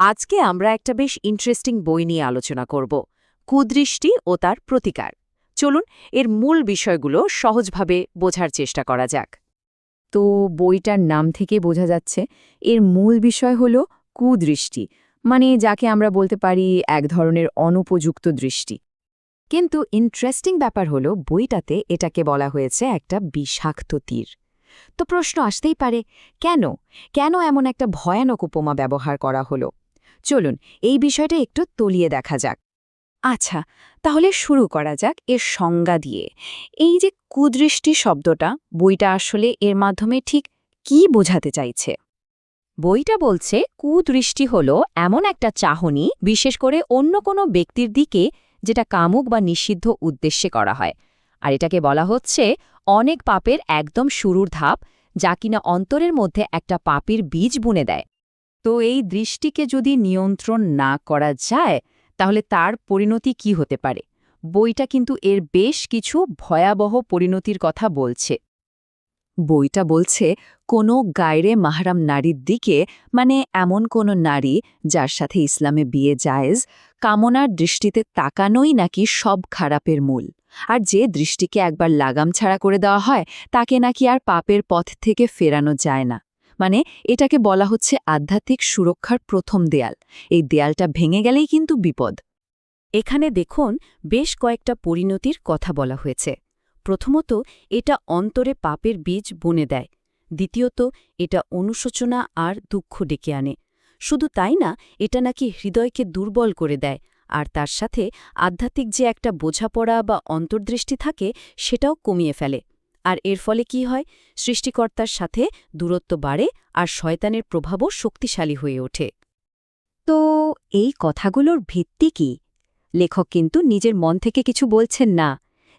আজকে আমরা একটা বেশ ইন্টারেস্টিং বই নিয়ে আলোচনা করব, কুদৃষ্টি ও তার প্রতিকার। চলুন, এর মূল বিষয়গুলো সহজভাবে বোঝার চেষ্টা করা যাক। তো বইটার নাম থেকে বোঝা যাচ্ছে, এর মূল বিষয় হল কুদৃষ্টি মানে যাকে আমরা বলতে পারি এক ধরনের অনুপযুক্ত দৃষ্টি। কিন্তু ইন্টারেস্টিং ব্যাপার হল, বইটাতে এটাকে বলা হয়েছে একটা বিষাক্ত তীর। তো প্রশ্ন আসতেই পারে, কেন? কেন এমন একটা ভয়ানক উপমা ব্যবহার করা হলো? চলুন, এই বিষয়টা একটু তলিয়ে দেখা যাক। আচ্ছা তাহলে শুরু করা যাক এর সংজ্ঞা দিয়ে। এই যে কুদৃষ্টি শব্দটা, বইটা আসলে এর মাধ্যমে ঠিক কি বোঝাতে চাইছে? বইটা বলছে, কুদৃষ্টি হল এমন একটা চাহনি, বিশেষ করে অন্য কোনো ব্যক্তির দিকে, যেটা কামুক বা নিষিদ্ধ উদ্দেশ্যে করা হয়। আর এটাকে বলা হচ্ছে, অনেক পাপের একদম শুরুর ধাপ, যা কিনা অন্তরের মধ্যে একটা পাপির বীজ বুনে দেয়। তো এই দৃষ্টিকে যদি নিয়ন্ত্রণ না করা যায়, তাহলে তার পরিণতি কি হতে পারে? বইটা কিন্তু এর বেশ কিছু ভয়াবহ পরিণতির কথা বলছে। বইটা বলছে, কোনো গায়রে মাহরাম নারীর দিকে মানে এমন কোনো নারী যার সাথে ইসলামে বিয়ে জায়েজ, কামনার দৃষ্টিতে তাকানোই নাকি সব খারাপের মূল। আর যে দৃষ্টিকে একবার লাগাম ছাড়া করে দেওয়া হয়, তাকে নাকি আর পাপের পথ থেকে ফেরানো যায় না। মানে এটাকে বলা হচ্ছে আধ্যাত্মিক সুরক্ষার প্রথম দেয়াল। এই দেয়ালটা ভেঙে গেলেই কিন্তু বিপদ। এখানে দেখুন বেশ কয়েকটা পরিণতির কথা বলা হয়েছে। প্রথমত, এটা অন্তরে পাপের বীজ বনে দেয়। দ্বিতীয়ত, এটা অনুশোচনা আর দুঃখ ডেকে আনে। শুধু তাই না, এটা নাকি হৃদয়কে দুর্বল করে দেয়। আর তার সাথে আধ্যাত্মিক যে একটা বোঝাপড়া বা অন্তর্দৃষ্টি থাকে, সেটাও কমিয়ে ফেলে। আর এর ফলে কি হয়? সৃষ্টিকর্তার সাথে দূরত্ব বাড়ে আর শয়তানের প্রভাবও শক্তিশালী হয়ে ওঠে। তো এই কথাগুলোর ভিত্তি কি? লেখক কিন্তু নিজের মন থেকে কিছু বলছেন না।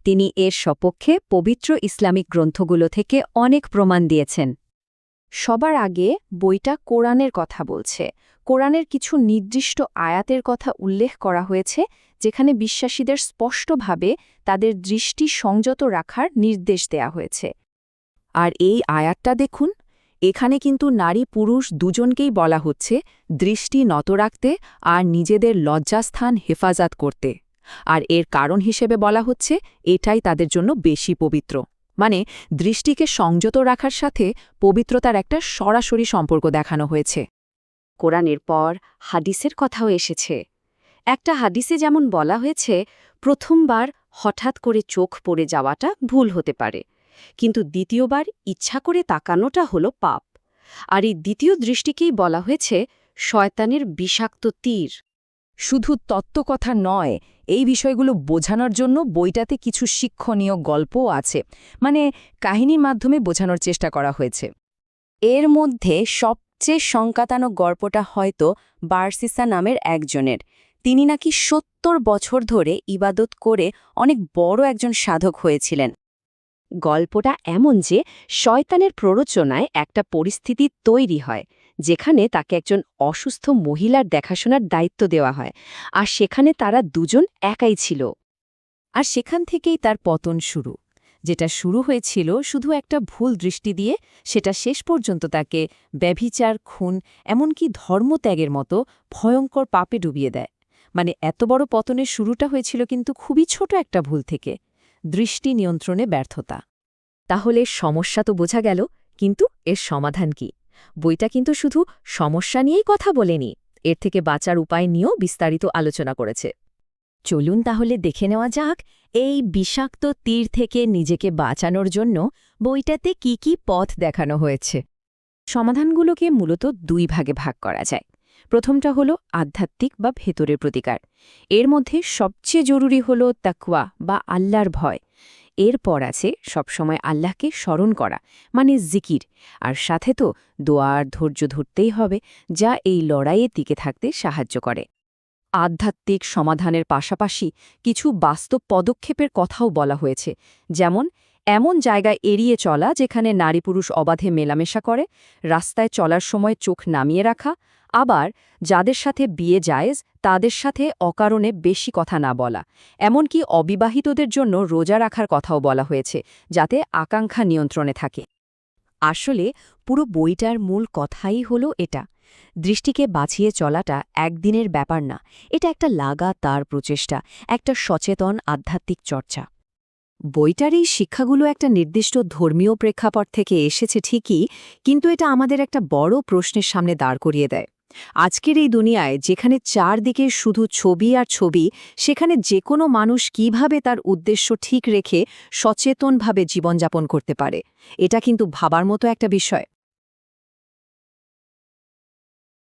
তিনি এর সপক্ষে পবিত্র ইসলামিক গ্রন্থগুলো থেকে অনেক প্রমাণ দিয়েছেন। সবার আগে বইটা কোরআনের কথা বলছে। কোরআনের কিছু নির্দিষ্ট আয়াতের কথা উল্লেখ করা হয়েছে, যেখানে বিশ্বাসীদের স্পষ্টভাবে তাদের দৃষ্টি সংযত রাখার নির্দেশ দেয়া হয়েছে। আর এই আয়াতটা দেখুন, এখানে কিন্তু নারী পুরুষ দুজনকেই বলা হচ্ছে দৃষ্টি নত রাখতে আর নিজেদের লজ্জাস্থান হেফাজত করতে। আর এর কারণ হিসেবে বলা হচ্ছে, এটাই তাদের জন্য বেশি পবিত্র। মানে দৃষ্টিকে সংযত রাখার সাথে পবিত্রতার একটা সরাসরি সম্পর্ক দেখানো হয়েছে। কোরআনের পর হাদিসের কথাও এসেছে। একটা হাদিসে যেমন বলা হয়েছে, প্রথমবার হঠাৎ করে চোখ পড়ে যাওয়াটা ভুল হতে পারে। কিন্তু দ্বিতীয়বার ইচ্ছা করে তাকানোটা হলো পাপ। আর এই দ্বিতীয় দৃষ্টিকেই বলা হয়েছে, শয়তানের বিষাক্ত তীর। শুধু তত্ত্বকথা নয়, এই বিষয়গুলো বোঝানোর জন্য বইটাতে কিছু শিক্ষণীয় গল্পও আছে। মানে কাহিনীর মাধ্যমে বোঝানোর চেষ্টা করা হয়েছে। এর মধ্যে সবচেয়ে শঙ্কাতানো গল্পটা হয়তো বার্সিসা নামের একজনের। তিনি নাকি সত্তর বছর ধরে ইবাদত করে অনেক বড় একজন সাধক হয়েছিলেন। গল্পটা এমন যে, শয়তানের প্ররোচনায় একটা পরিস্থিতি তৈরি হয়। যেখানে তাকে একজন অসুস্থ মহিলার দেখাশোনার দায়িত্ব দেওয়া হয়, আর সেখানে তারা দুজন একাই ছিল। আর সেখান থেকেই তার পতন শুরু, যেটা শুরু হয়েছিল শুধু একটা ভুল দৃষ্টি দিয়ে, সেটা শেষ পর্যন্ত তাকে ব্যভিচার, খুন, এমনকি ধর্মত্যাগের মতো ভয়ঙ্কর পাপে ডুবিয়ে দেয়। মানে এত বড় পতনের শুরুটা হয়েছিল কিন্তু খুবই ছোট একটা ভুল থেকে, দৃষ্টি নিয়ন্ত্রণে ব্যর্থতা। তাহলে সমস্যা তো বোঝা গেল, কিন্তু এর সমাধান কি? বইটা কিন্তু শুধু সমস্যা নিয়েই কথা বলেনি, এর থেকে বাঁচার উপায় নিয়েও বিস্তারিত আলোচনা করেছে। চলুন তাহলে দেখে নেওয়া যাক, এই বিষাক্ত তীর থেকে নিজেকে বাঁচানোর জন্য বইটাতে কি কি পথ দেখানো হয়েছে। সমাধানগুলোকে মূলত দুই ভাগে ভাগ করা যায়। প্রথমটা হলো আধ্যাত্মিক বা ভেতরের প্রতিকার। এর মধ্যে সবচেয়ে জরুরি হলো তাকুয়া বা আল্লাহর ভয়। এরপর আছে সবসময় আল্লাহকে স্মরণ করা মানে জিকির। আর সাথে তো দোয়ার ধৈর্য ধরতেই হবে, যা এই লড়াইয়ে টিকে থাকতে সাহায্য করে। আধ্যাত্মিক সমাধানের পাশাপাশি কিছু বাস্তব পদক্ষেপের কথাও বলা হয়েছে, যেমন এমন জায়গায় এড়িয়ে চলা যেখানে নারী পুরুষ অবাধে মেলামেশা করে, রাস্তায় চলার সময় চোখ নামিয়ে রাখা, আবার যাদের সাথে বিয়ে জায়েজ, তাদের সাথে অকারণে বেশি কথা না বলা। এমনকি অবিবাহিতদের জন্য রোজা রাখার কথাও বলা হয়েছে, যাতে আকাঙ্ক্ষা নিয়ন্ত্রণে থাকে। আসলে পুরো বইটার মূল কথাই হলো এটা, দৃষ্টিকে বাঁচিয়ে চলাটা একদিনের ব্যাপার না, এটা একটা লাগাতার প্রচেষ্টা, একটা সচেতন আধ্যাত্মিক চর্চা। বইটার এই শিক্ষাগুলো একটা নির্দিষ্ট ধর্মীয় প্রেক্ষাপট থেকে এসেছে ঠিকই, কিন্তু এটা আমাদের একটা বড় প্রশ্নের সামনে দাঁড় করিয়ে দেয়। আজকের এই দুনিয়ায় যেখানে চারদিকে শুধু ছবি আর ছবি, সেখানে যে কোনো মানুষ কীভাবে তার উদ্দেশ্য ঠিক রেখে সচেতনভাবে জীবনযাপন করতে পারে, এটা কিন্তু ভাবার মতো একটা বিষয়।